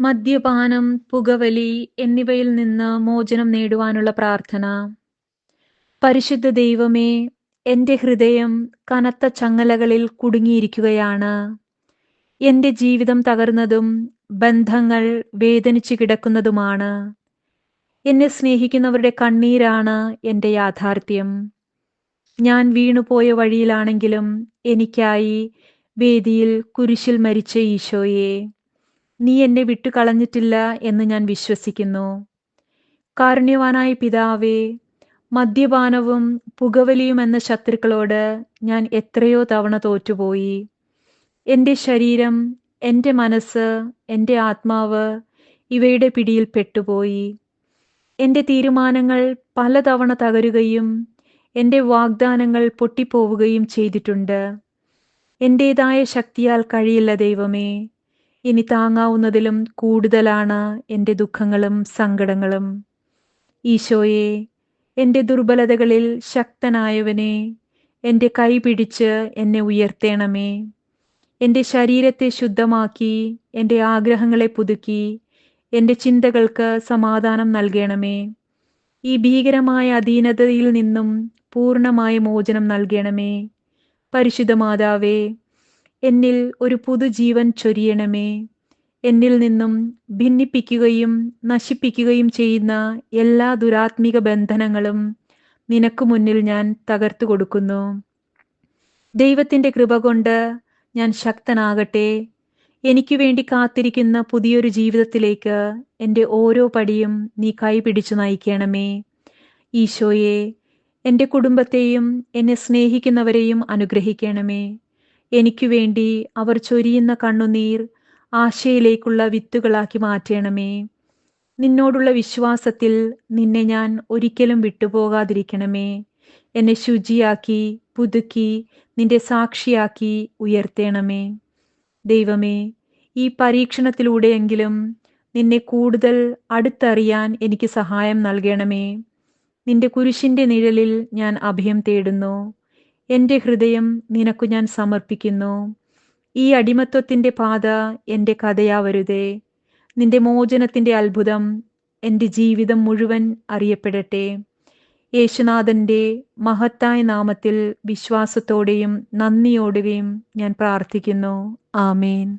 മദ്യപാനം പുകവലി എന്നിവയിൽ നിന്ന് മോചനം നേടുവാനുള്ള പ്രാർത്ഥന. പരിശുദ്ധ ദൈവമേ എന്റെ ഹൃദയം കനത്ത ചങ്ങലകളിൽ കുടുങ്ങിയിരിക്കുകയാണ്. എന്റെ ജീവിതം തകർന്നതും ബന്ധങ്ങൾ വേദനിച്ചു കിടക്കുന്നതുമാണ്. എന്നെ സ്നേഹിക്കുന്നവരുടെ കണ്ണീരാണ് എന്റെ യാഥാർത്ഥ്യം. ഞാൻ വീണുപോയ വഴിയിലാണെങ്കിലും എനിക്കായി വേദിയിൽ കുരിശിൽ മരിച്ച ഈശോയെ. നീ എന്നെ വിട്ടുകളഞ്ഞിട്ടില്ല എന്ന് ഞാൻ വിശ്വസിക്കുന്നു. കാരുണ്യവാനായ പിതാവേ മദ്യപാനവും പുകവലിയും എന്ന ശത്രുക്കളോട് ഞാൻ എത്രയോ തവണ തോറ്റുപോയി. എന്റെ ശരീരം എന്റെ മനസ്സ് എന്റെ ആത്മാവ് ഇവയുടെ പിടിയിൽ പെട്ടുപോയി. എന്റെ തീരുമാനങ്ങൾ പലതവണ തകരുകയും എന്റെ വാഗ്ദാനങ്ങൾ പൊട്ടിപ്പോവുകയും ചെയ്തിട്ടുണ്ട്. എന്റേതായ ശക്തിയാൽ കഴിയില്ല ദൈവമേ. ഇനി താങ്ങാവുന്നതിലും കൂടുതലാണ് എന്റെ ദുഃഖങ്ങളും സങ്കടങ്ങളും. ഈശോയെ എന്റെ ദുർബലതകളിൽ ശക്തനായവനെ എന്റെ കൈ പിടിച്ച് എന്നെ ഉയർത്തേണമേ. എന്റെ ശരീരത്തെ ശുദ്ധമാക്കി എന്റെ ആഗ്രഹങ്ങളെ പുതുക്കി എന്റെ ചിന്തകൾക്ക് സമാധാനം നൽകണമേ. ഈ ഭീകരമായ അധീനതയിൽ നിന്നും പൂർണമായ മോചനം നൽകണമേ. പരിശുദ്ധ മാതാവേ എന്നിൽ ഒരു പുതുജീവൻ ചൊരിയണമേ. എന്നിൽ നിന്നും ഭിന്നിപ്പിക്കുകയും നശിപ്പിക്കുകയും ചെയ്യുന്ന എല്ലാ ദുരാത്മിക ബന്ധനങ്ങളും നിനക്ക് മുന്നിൽ ഞാൻ തകർത്തു കൊടുക്കുന്നു. ദൈവത്തിന്റെ കൃപ കൊണ്ട് ഞാൻ ശക്തനാകട്ടെ. എനിക്ക് വേണ്ടി കാത്തിരിക്കുന്ന പുതിയൊരു ജീവിതത്തിലേക്ക് എന്റെ ഓരോ പടിയും നീ കൈപിടിച്ചു നയിക്കണമേ. ഈശോയെ എന്റെ കുടുംബത്തെയും എന്നെ സ്നേഹിക്കുന്നവരെയും അനുഗ്രഹിക്കണമേ. എനിക്ക് വേണ്ടി അവർ ചൊരിയുന്ന കണ്ണുനീർ ആശയിലേക്കുള്ള വിത്തുകളാക്കി മാറ്റണമേ. നിന്നോടുള്ള വിശ്വാസത്തിൽ നിന്നെ ഞാൻ ഒരിക്കലും വിട്ടുപോകാതിരിക്കണമേ. എന്നെ ശുചിയാക്കി പുതുക്കി നിന്റെ സാക്ഷിയാക്കി ഉയർത്തേണമേ. ദൈവമേ ഈ പരീക്ഷണത്തിലൂടെയെങ്കിലും നിന്നെ കൂടുതൽ അടുത്തറിയാൻ എനിക്ക് സഹായം നൽകണമേ. നിന്റെ കുരിശിന്റെ നിഴലിൽ ഞാൻ അഭയം തേടുന്നു. എന്റെ ഹൃദയം നിനക്കു ഞാൻ സമർപ്പിക്കുന്നു. ഈ അടിമത്വത്തിന്റെ പാത എന്റെ കഥയാവരുതേ. നിന്റെ മോചനത്തിന്റെ അത്ഭുതം എന്റെ ജീവിതം മുഴുവൻ അറിയപ്പെടട്ടെ. യേശുനാഥന്റെ മഹത്തായ നാമത്തിൽ വിശ്വാസത്തോടെയും നന്ദിയോടുകയും ഞാൻ പ്രാർത്ഥിക്കുന്നു. ആമേൻ.